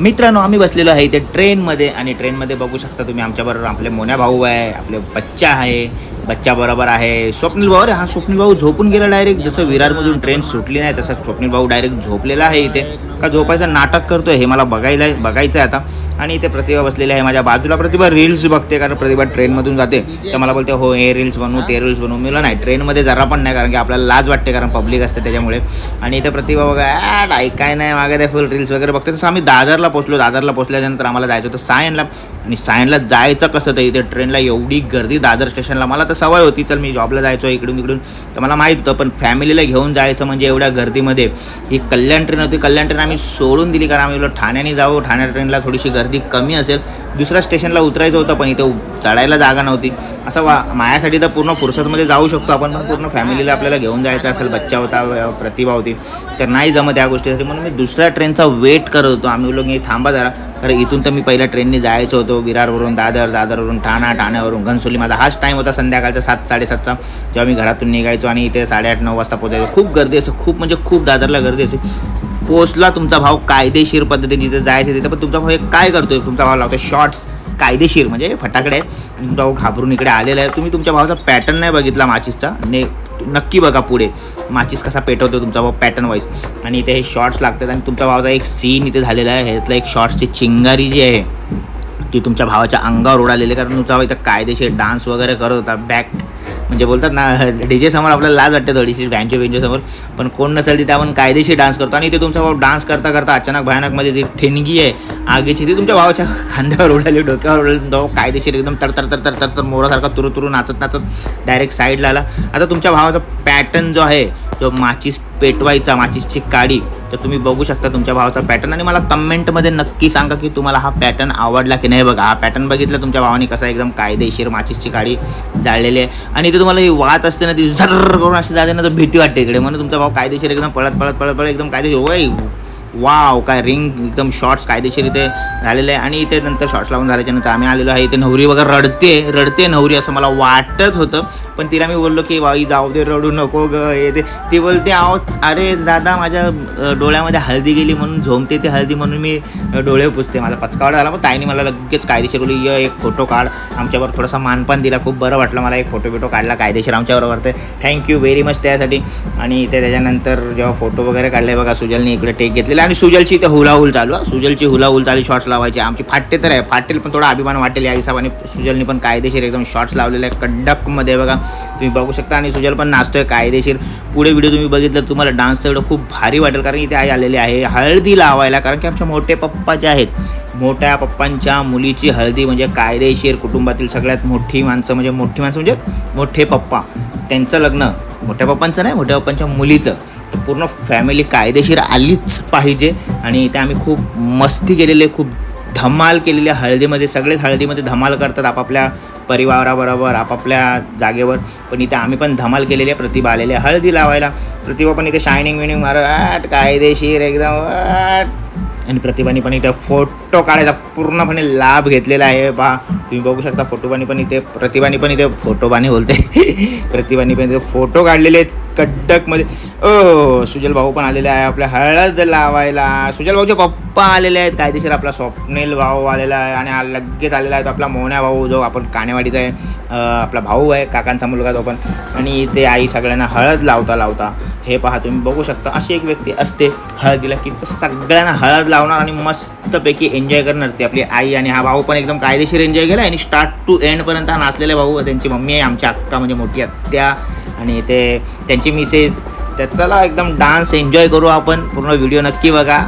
मित्रांनो आम्ही बसलेलो आहे इथे ट्रेनमध्ये आणि ट्रेनमध्ये बघू शकता तुम्ही आमच्याबरोबर आपले मोन्या भाऊ आहे आपले बच्चा आहे बच्चा बरोबर आहे. स्वप्नील भाऊ अरे हा स्वप्नील भाऊ झोपून गेला डायरेक्ट जसं विरारमधून ट्रेन सुटली नाही तसं स्वप्नील भाऊ डायरेक्ट झोपलेला आहे इथे. का झोपायचं नाटक करतोय हे मला बघायला बघायचं आहे आता. आणि इथे प्रतिभा बसलेली आहे माझ्या बाजूला. प्रतिभा रील्स बघते कारण प्रतिभा ट्रेनमधून जाते. तर मला बोलते हो हे रील्स बनवू ते रील्स बनवू. मी नाही ट्रेनमध्ये जरा पण नाही कारण की आपल्याला लाज वाटते कारण पब्लिक असते त्याच्यामुळे. आणि इथे प्रतिभा बघा "ॲड, ऐकाय नाही मागे ते फुल रील्स वगैरे बघते. तसं आम्ही दादरला पोचलो. दादरला पोचल्यानंतर आम्हाला जायचं होतं सायनला. आणि सायनला जायचं कसं तर इथे ट्रेनला एवढी गर्दी दादर स्टेशनला मला तर सवय होती चल मी जॉबला जायचो इकडून तिकडून. तर मला माहीत होतं पण फॅमिलीला घेऊन जायचं म्हणजे एवढ्या गर्दीमध्ये. ही कल्याण ट्रेन होती. कल्याण ट्रेन आम्ही सोडून दिली कारण आम्ही ठाण्याने जाऊ ठाण्या ट्रेनला थोडीशी गर्दी कमी असेल दुसऱ्या स्टेशनला उतरायचं होतं पण इथे चढायला जागा नव्हती. असं वा माझ्यासाठी तर पूर्ण फुरसतमध्ये जाऊ शकतो आपण पण पूर्ण फॅमिलीला आपल्याला घेऊन जायचं असेल बच्चा होता प्रतिभा होती तर नाही जमत या गोष्टीसाठी. म्हणून मी दुसऱ्या ट्रेनचा वेट करत होतो. आम्ही लोक थांबा जरा. कारण इथून तर मी पहिल्या ट्रेनने जायचं होतो विरारवरून दादर दादरवरून ठाणा ठाण्यावरून घनसोली. माझा हाच टाईम होता संध्याकाळचा सात साडेसातचा. जेव्हा मी घरातून निघायचो आणि इथे साडेआठ नऊ वाजता पोचायचो खूप गर्दी असते खूप म्हणजे खूप दादरला गर्दी असते पोचला तुमचा भाव कायदेशीर पद्धतीने जिथे जायचं तिथे पण तुमचा भाऊ एक काय करतोय? तुमचा भाव लावतो शॉर्ट्स कायदेशीर म्हणजे फटाकडे. तुमचा भाऊ घाबरून इकडे आलेला आहे. तुम्ही तुमच्या भावाचा पॅटर्न नाही बघितला माचीसचा. ने नक्की बघा पुढे. माचीस कसा पेटवतो तुमचा भाऊ पॅटर्न वाईज. आणि इथे हे शॉर्ट्स लागतात आणि तुमच्या भावाचा एक सीन इथे झालेला आहे. ह्यातला एक शॉर्ट्सची चिंगारी जी आहे ती तुमच्या भावाच्या अंगावर उडालेली कारण तुमचा भाऊ इथं कायदेशीर डान्स वगैरे करत होता. बॅक म्हणजे बोलतात ना डी जे समोर आपल्याला लाज वाटते थोडीशी बँचो बेंजो समोर. पण कोण नसेल तिथे आपण कायदेशीर डान्स करतो. आणि ते तुमचा भाऊ डान्स करता करता अचानक भयानकमध्ये ती ठिणगी आहे. आगीची ती तुमच्या भावाच्या खांद्यावर उडाली डोक्यावर उडाली. भाऊ कायदेशीर एकदम तर तर तर तर तर तर मोरासारखा तुरु तुरु नाचत नाचत डायरेक्ट साईडला आला. आता तुमच्या भावाचा पॅटर्न जो आहे जो माचीस पेटवायचा माचीसची काडी तर तुम्ही बघू शकता तुमच्या भावाचा पॅटर्न आणि मला कमेंटमध्ये नक्की सांगा की तुम्हाला हा पॅटर्न आवडला की नाही. बघा हा पॅटर्न बघितला तुमच्या भावाने कसा एकदम कायदेशीर माचीसची काडी जाळलेली आहे. आणि इथे तुम्हाला ही वात असते ना ती झर करून अशी जाते ना तर भीती वाटते इकडे. म्हणून तुमचा भाव कायदेशीर एकदम पळत पळत पळत पळत एकदम कायदेशीर. होय वाव काय रिंग एकदम शॉर्ट्स कायदेशीर इथे झालेले आहे. आणि इथे नंतर शॉर्ट्स लावून झाल्याच्यानंतर आम्ही आलेलो आहे. इथे नवरी वगैरे रडते रडते नवरी असं मला वाटत होतं. पण तिला मी बोललो की बाई जाऊ दे रडू नको ग हे ते. ती बोलते आहो अरे दादा माझ्या डोळ्यामध्ये हळदी गेली म्हणून झोमते ते हळदी म्हणून मी डोळे पुसते. माझा पचकावडा झाला. मग ताईने मला लगेच कायदेशीर बोलली य एक फोटो काढ. आमच्यावर थोडासा मानपान दिला. खूप बरं वाटलं मला एक फोटो बिटो काढला कायदेशीर आमच्याबरोबर ते. थँक्यू व्हेरी मच त्यासाठी. आणि ते त्याच्यानंतर जेव्हा फोटो वगैरे काढले बघा सुजलने इकडे टेक घेतलेला. आणि सुजलची इथे हुलाहुल चालू आहे. सुजलची हुलाहुल चालू शॉर्ट्स लावायची. आमची फाटते तर आहे. फाटेल पण थोडा अभिमान वाटेल या हिसाबाने सुजलने पण कायदेशीर एकदम शॉर्ट्स लावलेले आहे कडकमध्ये बघा. तुम्ही बघू शकता आणि सुजल पण नाचतोय कायदेशीर. पुढे व्हिडिओ तुम्ही बघितलं तुम्हाला डान्सचं एवढं खूप भारी वाटेल कारण इथे आई आलेली आहे हळदी लावायला कारण की आमच्या मोठे पप्पा जे आहेत मोठ्या पप्पांच्या मुलीची हळदी म्हणजे कायदेशीर कुटुंबातील सगळ्यात मोठी माणसं म्हणजे मोठी माणसं म्हणजे मोठे पप्पा. त्यांचं लग्न मोठ्या पप्पांचं नाही मोठ्या पप्पांच्या मुलीचं. तर पूर्ण फॅमिली कायदेशीर आलीच पाहिजे. आणि इथे आम्ही खूप मस्ती केलेली आहे खूप धमाल केलेली आहे. हळदीमध्ये सगळेच हळदीमध्ये धमाल करतात आपापल्या परिवाराबरोबर आपापल्या जागेवर. पण इथे आम्ही पण धमाल केलेली आहे प्रतिभा आलेली आहे. हळदी लावायला. प्रतिभा पण इथे शायनिंग विनिंग मार कायदेशीर एकदम आणि प्रतिभाने पण इथे फोटो काढायचा पूर्णपणे लाभ घेतलेला आहे. पहा तुम्ही बघू शकता फोटोबानी पण इथे प्रतिभाने पण इथे फोटोबाने बोलते. प्रतिभाने पण इथे फोटो काढलेले आहेत कडकमध्ये ओ सुजल भाऊ पण आलेले आहे आपल्या. हळद लावायला. सुजल भाऊचे पप्पा आलेले आहेत कायदेशीर आपला स्वप्नील भाऊ आलेला आहे आणि लगेच आलेला आहे तो आपला मोहन्या भाऊ जो आपण कानेवाडीचा आहे आपला भाऊ आहे काकांचा मुलगा तो पण. आणि ते आई सगळ्यांना हळद लावता लावता हे पहा तुम्ही बघू शकता अशी एक व्यक्ती असते हळदीला की तो सगळ्यांना हळद लावणार आणि मस्तपैकी एन्जॉय करणार. ती आपली आई आणि हा भाऊ पण एकदम कायदेशीर एन्जॉय केला आणि स्टार्ट टू एंडपर्यंत हा नाचलेले भाऊ त्यांची मम्मी आहे आमची अक्का म्हणजे मोठी आत्या आणि ते त्यांची मिसेस तर चला एकदम डान्स एन्जॉय करू आपण. पूर्ण व्हिडिओ नक्की बघा.